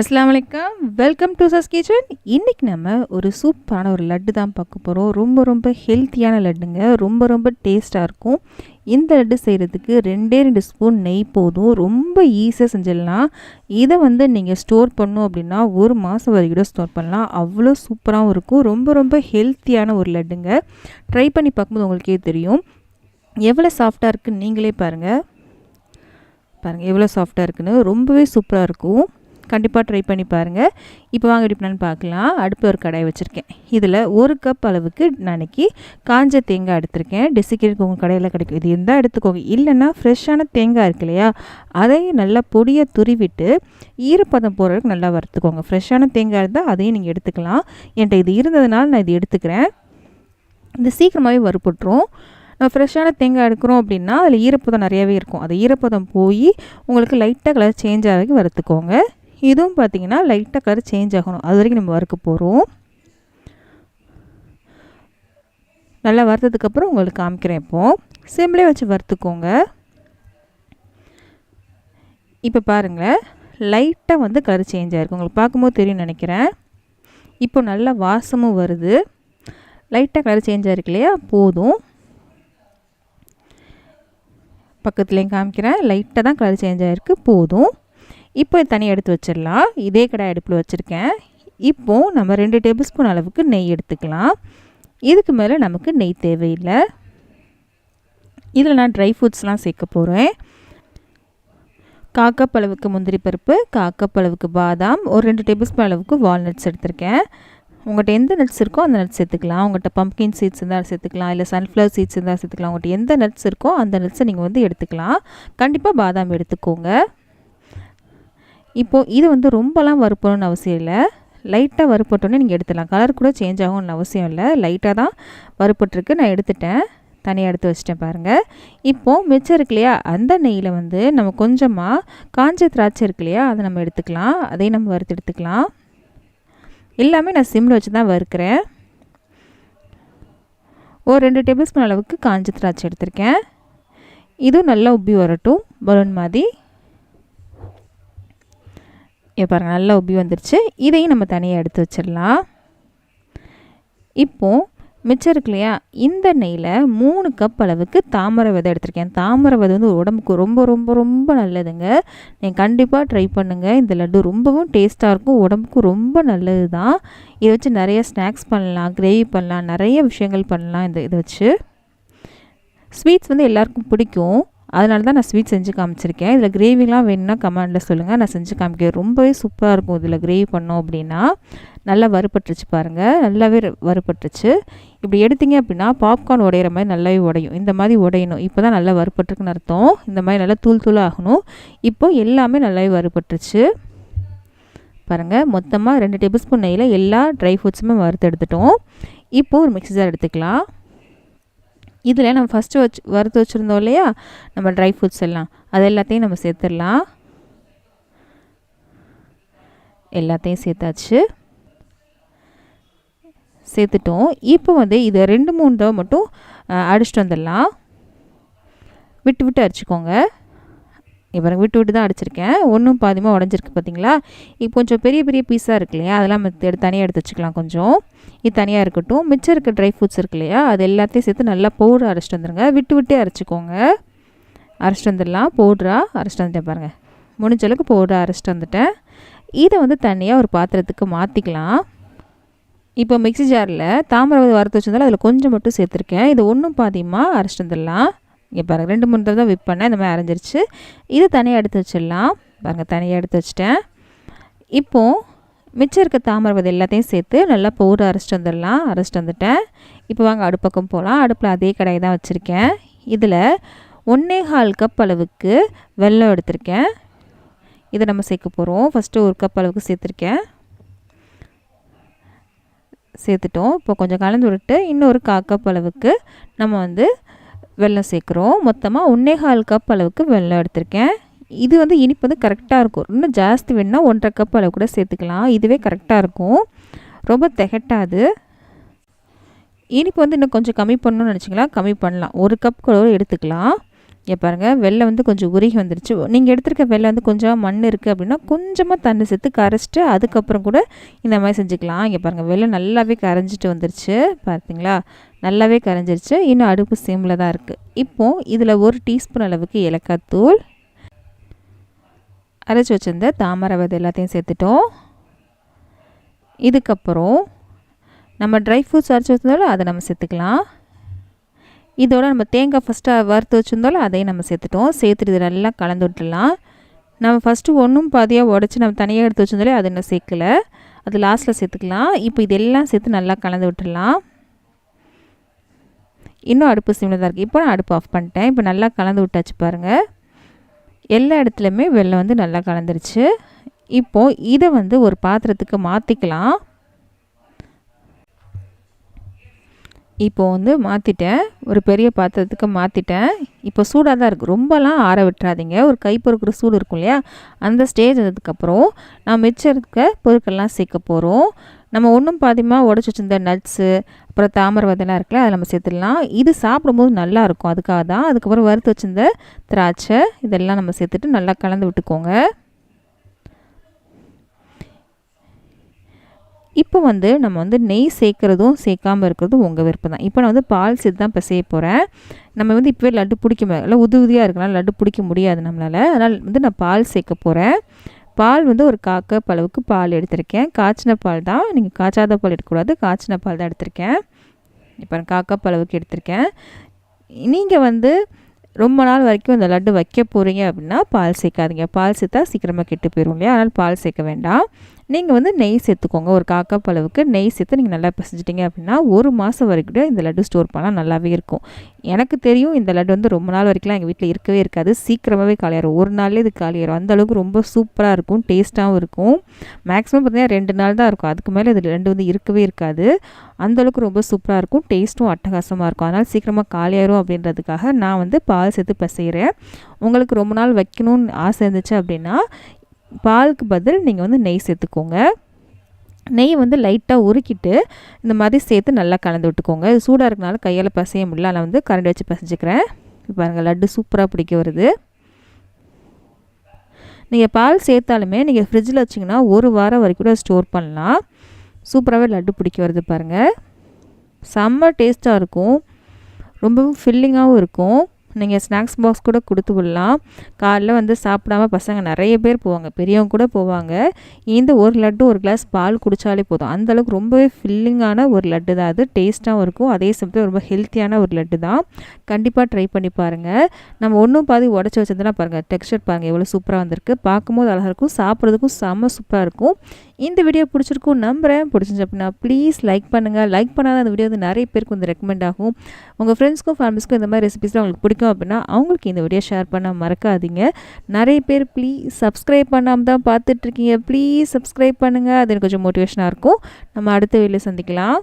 அஸ்லாம் வலைக்கம் welcome to சஸ் kitchen இன்றைக்கி நம்ம ஒரு சூப்பரான ஒரு லட்டு தான் பார்க்க போகிறோம் ரொம்ப ரொம்ப ஹெல்த்தியான லட்டுங்க. ரொம்ப ரொம்ப டேஸ்ட்டாக இருக்கும். இந்த லட்டு செய்கிறதுக்கு ரெண்டே ரெண்டு ஸ்பூன் நெய் போதும். ரொம்ப ஈஸியாக செஞ்சிடலாம். இதை வந்து நீங்கள் ஸ்டோர் பண்ணோம் அப்படின்னா ஒரு மாதம் வரைக்கும் கூட ஸ்டோர் பண்ணலாம். அவ்வளோ சூப்பராகவும் இருக்கும். ரொம்ப ரொம்ப ஹெல்த்தியான ஒரு லட்டுங்க. ட்ரை பண்ணி பார்க்கும்போது உங்களுக்கே தெரியும். எவ்வளோ சாஃப்டாக இருக்குன்னு நீங்களே பாருங்கள் பாருங்கள் எவ்வளோ சாஃப்டாக இருக்குன்னு. ரொம்பவே சூப்பராக இருக்கும். கண்டிப்பாக ட்ரை பண்ணி பாருங்கள் இப்போ வாங்க எப்படி பண்ணு பார்க்கலாம். அடுப்பு ஒரு கடாய் வச்சுருக்கேன். இதில் ஒரு கப் அளவுக்கு நாளைக்கு காஞ்ச தேங்காய் எடுத்திருக்கேன். டெசிகேட் உங்கள் கடையில் கிடைக்கும். இது இருந்தால் எடுத்துக்கோங்க. இல்லைன்னா ஃப்ரெஷ்ஷான தேங்காய் இருக்கு இல்லையா? அதையும் நல்லா பொடியை துருவிட்டு ஈரப்பதம் போகிறதுக்கு நல்லா வறுத்துக்கோங்க. ஃப்ரெஷ்ஷான தேங்காய் இருந்தால் அதையும் நீங்கள் எடுத்துக்கலாம். என்கிட்ட இது இருந்ததுனால நான் இது எடுத்துக்கிறேன். இது சீக்கிரமாகவே வறுப்பட்டுரும் நம்ம ஃப்ரெஷ்ஷான தேங்காய் எடுக்கிறோம் அப்படின்னா அதில் ஈரப்பதம் நிறையாவே இருக்கும். அது ஈரப்பதம் போய் உங்களுக்கு லைட்டாக கலர் சேஞ்ச் ஆகி வறுத்துக்கோங்க. இதுவும் பார்த்திங்கன்னா லைட்டாக கலர் சேஞ்ச் ஆகணும். அது வரைக்கும் நம்ம வறுக்க போகிறோம் நல்லா வறுத்ததுக்கப்புறம் உங்களுக்கு காமிக்கிறேன் இப்போது சிம்லேயே வச்சு வறுத்துக்கோங்க. இப்போ பாருங்களேன் லைட்டாக வந்து கலர் சேஞ்ச் ஆகிருக்கு உங்களுக்கு பார்க்கும்போது தெரியும் நினைக்கிறேன். இப்போ நல்லா வாசமும் வருது. லைட்டாக கலர் சேஞ்ச் ஆகிருக்கு இல்லையா? போதும். பக்கத்துலேயும் காமிக்கிறேன். லைட்டாக தான் கலர் சேஞ்ச் ஆகிருக்கு போதும். இப்போ தனியாக எடுத்து வச்சிடலாம். இதே கடை அடுப்பில் வச்சுருக்கேன். இப்போது நம்ம ரெண்டு டேபிள் ஸ்பூன் அளவுக்கு நெய் எடுத்துக்கலாம். இதுக்கு மேலே நமக்கு நெய் தேவையில்லை. இதில் நான் ட்ரை ஃப்ரூட்ஸ்லாம் சேர்க்க போகிறேன் காக்கப் அளவுக்கு முந்திரி பருப்பு காக்கப் அளவுக்கு பாதாம் ஒரு ரெண்டு டேபிள் ஸ்பூன் அளவுக்கு வால்நட்ஸ் எடுத்திருக்கேன். உங்கள்கிட்ட எந்த நட்ஸ் இருக்கோ அந்த நட்ஸ் சேர்த்துக்கலாம். உங்கள்கிட்ட பம்ப்கின் சீட்ஸ் இருந்தால் சேர்த்துக்கலாம். இல்லை சன்ஃப்ளவர் சீட்ஸ் இருந்தால் சேர்த்துக்கலாம். உங்கள்கிட்ட எந்த நட்ஸ் இருக்கோ அந்த நட்ஸை நீங்கள் வந்து எடுத்துக்கலாம். கண்டிப்பாக பாதாம் எடுத்துக்கோங்க. இப்போது இது வந்து ரொம்பலாம் வறுப்பணும்னு அவசியம் இல்லை. லைட்டாக வறுப்பட்டோன்னே நீங்கள் எடுத்துடலாம். கலர் கூட சேஞ்ச் ஆகும்னு அவசியம் இல்லை. லைட்டாக தான் வறுப்பட்டுருக்கு நான் எடுத்துட்டேன். தனியாக எடுத்து வச்சிட்டேன் பாருங்கள் இப்போது மிச்சம் இருக்கு இல்லையா? அந்த நெய்யில் வந்து நம்ம கொஞ்சமாக காஞ்ச திராட்சை இருக்கு இல்லையா? அதை நம்ம எடுத்துக்கலாம். அதையும் நம்ம வறுத்து எடுத்துக்கலாம். எல்லாமே நான் சிம்மில் வச்சு தான் வறுக்கிறேன். ஒரு ரெண்டு டேபிள் ஸ்பூன் அளவுக்கு காஞ்ச திராட்சை எடுத்திருக்கேன். இதுவும் நல்லா உப்பி வரட்டும். பலூன் மாதிரி. இப்போ பாருங்கள் நல்லா உப்பி வந்துருச்சு. இதையும் நம்ம தனியாக எடுத்து வச்சிடலாம். இப்போது மிச்சம் இருக்கு இல்லையா? இந்த நெய்யில் மூணு கப் அளவுக்கு தாமரை விதை எடுத்திருக்கேன். தாமரை விதை வந்து உடம்புக்கு ரொம்ப ரொம்ப ரொம்ப நல்லதுங்க. நீங்கள் கண்டிப்பாக ட்ரை பண்ணுங்கள் இந்த லட்டு ரொம்பவும் டேஸ்ட்டாக இருக்கும். உடம்புக்கு ரொம்ப நல்லது தான் இதை வச்சு நிறைய ஸ்நாக்ஸ் பண்ணலாம் கிரேவி பண்ணலாம் நிறைய விஷயங்கள் பண்ணலாம் இந்த இதை வச்சு. ஸ்வீட்ஸ் வந்து எல்லாருக்கும் பிடிக்கும். அதனால தான் நான் ஸ்வீட் செஞ்சு காமிச்சிருக்கேன். இதில் கிரேவிலாம் வேணும்னா கமெண்டில் சொல்லுங்கள் நான் செஞ்சு காமிக்கிறேன். ரொம்பவே சூப்பராக இருக்கும் இதில் கிரேவி பண்ணோம் அப்படின்னா. நல்லா வறுபட்டுருச்சு பாருங்கள் நல்லாவே வறுபட்டுருச்சு. இப்படி எடுத்தீங்க அப்படின்னா பாப்கார்ன் உடையிற மாதிரி நல்லாவே உடையும். இந்த மாதிரி உடையணும். இப்போ தான் நல்லா வறுபட்டுருக்குன்னு அர்த்தம். இந்த மாதிரி நல்லா தூள் தூள் ஆகணும். இப்போ எல்லாமே நல்லாவே வறுபட்டுருச்சு. பாருங்கள் மொத்தமாக ரெண்டு டேபிள் ஸ்பூன் நெய்யில் எல்லா ட்ரை ஃப்ரூட்ஸுமே வறுத்து எடுத்துட்டோம். இப்போது ஒரு மிக்சி ஜார் எடுத்துக்கலாம். இதில் நம்ம ஃபஸ்ட்டு வச்சு வறுத்து வச்சுருந்தோம் இல்லையா? நம்ம ட்ரை ஃப்ரூட்ஸ் எல்லாம். அது எல்லாத்தையும் நம்ம சேர்த்துடலாம். எல்லாத்தையும் சேர்த்தாச்சு. சேர்த்துட்டோம். இப்போ வந்து இதை ரெண்டு மூணு தடவை மட்டும் அடிச்சிட்டு வந்துடலாம். விட்டு விட்டு அடிச்சுக்கோங்க. இப்போ விட்டு விட்டு தான் அடிச்சிருக்கேன். ஒன்றும் பாதிமாக உடஞ்சிருக்கு பார்த்தீங்களா இப்போ கொஞ்சம் பெரிய பெரிய பீஸாக இருக்கு இல்லையா? அதெல்லாம் எடுத்து தனியாக எடுத்து வச்சுக்கலாம் கொஞ்சம். இது தனியாக இருக்கட்டும். மிச்சம் இருக்க ட்ரை ஃப்ரூட்ஸ் இருக்கு இல்லையா? அது எல்லாத்தையும் சேர்த்து நல்லா பவுடர் அரைச்சிட்டு வந்துடுங்க விட்டு விட்டே அரைச்சிக்கோங்க. அரைச்சிட்டு வந்துடலாம். பவுட்ராக அரைச்சிட்டு வந்துட்டேன் பாருங்கள் முடிஞ்ச அளவுக்கு பவுடராக அரைச்சிட்டு வந்துட்டேன். இதை வந்து தனியாக ஒரு பாத்திரத்துக்கு மாற்றிக்கலாம் இப்போ மிக்சி ஜாரில் தாமரை வறுத்து வச்சிருந்தாலும் அதில் கொஞ்சம் மட்டும் சேர்த்துருக்கேன். இது ஒன்றும் பாதியமாக அரைச்சிட்டு வந்துடலாம். இங்கே பாருங்கள் ரெண்டு மூணு தடவை தான் விப் பண்ணேன். இந்த மாதிரி அரைஞ்சிருச்சு. இது தனியாக எடுத்து வச்சிடலாம். பாருங்கள் தனியாக எடுத்து வச்சிட்டேன். இப்போது மிச்சம் இருக்க தாமரை விதை எல்லாத்தையும் சேர்த்து நல்லா போர் அரைச்சிட்டு வந்துடலாம். அரைச்சிட்டு வந்துட்டேன். இப்போ வாங்க அடுப்பக்கம் போகலாம் அடுப்பில் அதே கடையை தான் வச்சுருக்கேன். இதில் ஒன்றே கால் கப் அளவுக்கு வெல்லம் எடுத்திருக்கேன். இதை நம்ம சேர்க்க போகிறோம் ஃபஸ்ட்டு ஒரு கப் அளவுக்கு சேர்த்துருக்கேன். சேர்த்துட்டோம். இப்போ கொஞ்சம் கலந்து விட்டு இன்னொரு கா கப் அளவுக்கு நம்ம வந்து வெல்லம் சேர்க்குறோம். மொத்தமாக ஒன்றே கால் கப் அளவுக்கு வெள்ளம் எடுத்திருக்கேன். இது வந்து இனிப்பு வந்து கரெக்டாக இருக்கும். இன்னும் ஜாஸ்தி வேணுன்னா ஒன்றரை கப் அளவு கூட சேர்த்துக்கலாம். இதுவே கரெக்டாக இருக்கும். ரொம்ப திகட்டாது. இனிப்பு வந்து இன்னும் கொஞ்சம் கம்மி பண்ணணும்னு நினச்சிங்களா கம்மி பண்ணலாம். ஒரு கப் கூட எடுத்துக்கலாம். இங்கே பாருங்கள் வெள்ளை வந்து கொஞ்சம் உருகி வந்துருச்சு. நீங்கள் எடுத்துருக்க வெள்ளை வந்து கொஞ்சம் மண் இருக்குது அப்படின்னா கொஞ்சமாக தண்ணி சேர்த்து கரைச்சிட்டு அதுக்கப்புறம் கூட இந்த மாதிரி செஞ்சுக்கலாம். இங்கே பாருங்கள் வெள்ளை நல்லாவே கரைஞ்சிட்டு வந்துருச்சு. பார்த்தீங்களா நல்லாவே கரைஞ்சிருச்சு. இன்னும் அடுப்பு சிம்மில் தான் இருக்குது இப்போது இதில் ஒரு டீஸ்பூன் அளவுக்கு ஏலக்காய் தூள் அரைச்சி வச்சுருந்த தாமரை விதை எல்லாத்தையும் சேர்த்துட்டோம். இதுக்கப்புறம் நம்ம ட்ரை ஃப்ரூட்ஸ் அரைச்சி வச்சிருந்தாலும் அதை நம்ம சேர்த்துக்கலாம். இதோட நம்ம தேங்காய் ஃபஸ்ட்டாக வறுத்து வச்சுருந்தாலும் அதையும் நம்ம சேர்த்துட்டோம். சேர்த்துட்டு இது நல்லா கலந்து விட்டுடலாம். நம்ம ஃபஸ்ட்டு ஒன்றும் பாதியாக உடச்சி நம்ம தனியாக எடுத்து வச்சிருந்தாலே அது இன்னும் சேர்க்கலை. அது லாஸ்ட்டில் சேர்த்துக்கலாம். இப்போ இதெல்லாம் சேர்த்து நல்லா கலந்து விட்டுடலாம். இன்னும் அடுப்பு சிம்மில் தான் இருக்குது இப்போ நான் அடுப்பு ஆஃப் பண்ணிட்டேன். இப்போ நல்லா கலந்து விட்டாச்சு பாருங்கள் எல்லா இடத்துலையுமே வெள்ளம் வந்து நல்லா கலந்துருச்சு. இப்போது இதை வந்து ஒரு பாத்திரத்துக்கு மாற்றிக்கலாம் இப்போ வந்து மாற்றிட்டேன் ஒரு பெரிய பாத்திரத்துக்கு மாற்றிட்டேன் இப்போ சூடாக தான் இருக்குது ரொம்பலாம் ஆற விட்டுறாதீங்க. ஒரு கை பொறுக்கிற சூடு இருக்கும் இல்லையா? அந்த ஸ்டேஜ் வந்ததுக்கப்புறம் நான் மிச்சம் இருக்க பொருட்கள்லாம் சேர்க்க போகிறோம் நம்ம ஒன்றும் பாதியமாக உடச்சி வச்சிருந்த நட்ஸு அப்புறம் தாமரை விதைலாம் இருக்குல்ல அதை நம்ம சேர்த்துடலாம். இது சாப்பிடும்போது நல்லாயிருக்கும் அதுக்காக தான் அதுக்கப்புறம் வறுத்து வச்சிருந்த திராட்சை இதெல்லாம் நம்ம சேர்த்துட்டு நல்லா கலந்து விட்டுக்கோங்க. இப்போ வந்து நம்ம வந்து நெய் சேர்க்குறதும் சேர்க்காமல் இருக்கிறதும் உங்கள் விருப்பம் தான். இப்போ நான் வந்து பால் சேர்த்து தான் இப்போ செய்ய போகிறேன் நம்ம வந்து இப்போவே லட்டு பிடிக்க முடியாது இல்லை உது உதியாக இருக்கலாம் லட்டு பிடிக்க முடியாது நம்மளால். அதனால் வந்து நான் பால் சேர்க்க போகிறேன் பால் வந்து ஒரு கா கப் அளவுக்கு பால் எடுத்திருக்கேன். காய்ச்சின பால் தான். நீங்கள் காய்ச்சாத பால் எடுக்கக்கூடாது. காய்ச்சின பால் தான் எடுத்திருக்கேன். இப்போ நான் கப் அளவுக்கு எடுத்திருக்கேன். நீங்கள் வந்து ரொம்ப நாள் வரைக்கும் இந்த லட்டு வைக்க போகிறீங்க அப்படின்னா பால் சேர்க்காதீங்க. பால் சேர்த்தா சீக்கிரமாக கெட்டு போயிடும் இல்லையா? அதனால் பால் சேர்க்க வேண்டாம். நீங்கள் வந்து நெய் சேர்த்துக்கோங்க. ஒரு காக்கப் அளவுக்கு நெய் சேர்த்து நீங்கள் நல்லா பிசைஞ்சிட்டிங்க அப்படின்னா ஒரு மாதம் வரைக்கும் இந்த லட்டு ஸ்டோர் பண்ணால் நல்லாவே இருக்கும். எனக்கு தெரியும் இந்த லட்டு வந்து ரொம்ப நாள் வரைக்கும்லாம் எங்கள் வீட்டில் இருக்கவே இருக்காது. சீக்கிரமாகவே காலியாயிரும். ஒரு நாள்லேயே இது காலியாயிரும். அந்தளவுக்கு ரொம்ப சூப்பராக இருக்கும். டேஸ்ட்டாகவும் இருக்கும். மேக்ஸிமம் பார்த்திங்கன்னா ரெண்டு நாள் தான் இருக்கும். அதுக்கு மேலே இது ரெண்டு வந்து இருக்கவே இருக்காது. அந்தளவுக்கு ரொம்ப சூப்பராக இருக்கும். டேஸ்ட்டும் அட்டகாசமாக இருக்கும். அதனால் சீக்கிரமாக காலியாயிரும் அப்படின்றதுக்காக நான் வந்து பால் சேர்த்து பிசைகிறேன் உங்களுக்கு ரொம்ப நாள் வைக்கணும்னு ஆசை இருந்துச்சு அப்படின்னா பாலுக்கு பதில் நீங்கள் வந்து நெய் சேர்த்துக்கோங்க. நெய் வந்து லைட்டாக உருக்கிட்டு இந்த மாதிரி சேர்த்து நல்லா கலந்து விட்டுக்கோங்க. இது சூடாக இருக்கனால கையால் பசைய முடியல. நான் வந்து கரண்டி வச்சு பசைஞ்சிக்கிறேன். பாருங்கள் லட்டு சூப்பராக பிடிக்க வருது. நீங்கள் பால் சேர்த்தாலுமே நீங்கள் ஃப்ரிட்ஜில் வச்சிங்கன்னா ஒரு வாரம் வரைக்கும் கூட ஸ்டோர் பண்ணலாம். சூப்பராகவே லட்டு பிடிக்க வருது பாருங்கள் செம்ம டேஸ்ட்டாக இருக்கும். ரொம்பவும் ஃபில்லிங்காகவும் இருக்கும். நீங்கள் ஸ்நாக்ஸ் பாக்ஸ் கூட கொடுத்து விடலாம். காலைல வந்து சாப்பிடாம பசங்க நிறைய பேர் போவாங்க. பெரியவங்க கூட போவாங்க. இந்த ஒரு லட்டு ஒரு கிளாஸ் பால் குடித்தாலே போதும். அந்தளவுக்கு ரொம்பவே ஃபில்லிங்கான ஒரு லட்டு தான் அது. டேஸ்ட்டாகவும் இருக்கும். அதே சமயத்தில் ரொம்ப ஹெல்த்தியான ஒரு லட்டு தான். கண்டிப்பாக ட்ரை பண்ணி பாருங்கள் நம்ம ஒன்றும் பாதி உடச்சி வச்சதுன்னா பாருங்கள் டெக்ஸ்டர் பாருங்கள் எவ்வளோ சூப்பராக வந்திருக்கு. பார்க்கும்போது அழகாக இருக்கும். சாப்பிட்றதுக்கும் செம்ம சூப்பராக இருக்கும். இந்த வீடியோ பிடிச்சிருக்கும் நம்புகிறேன் பிடிச்சிருந்துச்சு அப்படின்னா ப்ளீஸ் லைக் பண்ணுங்கள் லைக் பண்ணாத அந்த வீடியோ வந்து நிறைய பேருக்கு வந்து ரெக்கமெண்ட் ஆகும். உங்கள் ஃப்ரெண்ட்ஸ்க்கும் ஃபேமிலிஸ்க்கும் இந்த மாதிரி ரெசிபிஸ்லாம் உங்களுக்கு பிடிக்கும் அப்படின்னா அவங்களுக்கு இந்த வீடியோ ஷேர் பண்ண மறக்காதீங்க. நிறைய பேர் ப்ளீஸ் சப்ஸ்கிரைப் பண்ணாமல் தான் பார்த்துட்ருக்கீங்க ப்ளீஸ் சப்ஸ்கிரைப் பண்ணுங்கள் அது எனக்கு கொஞ்சம் மோட்டிவேஷனாக இருக்கும். நம்ம அடுத்த வீடியோ சந்திக்கலாம்.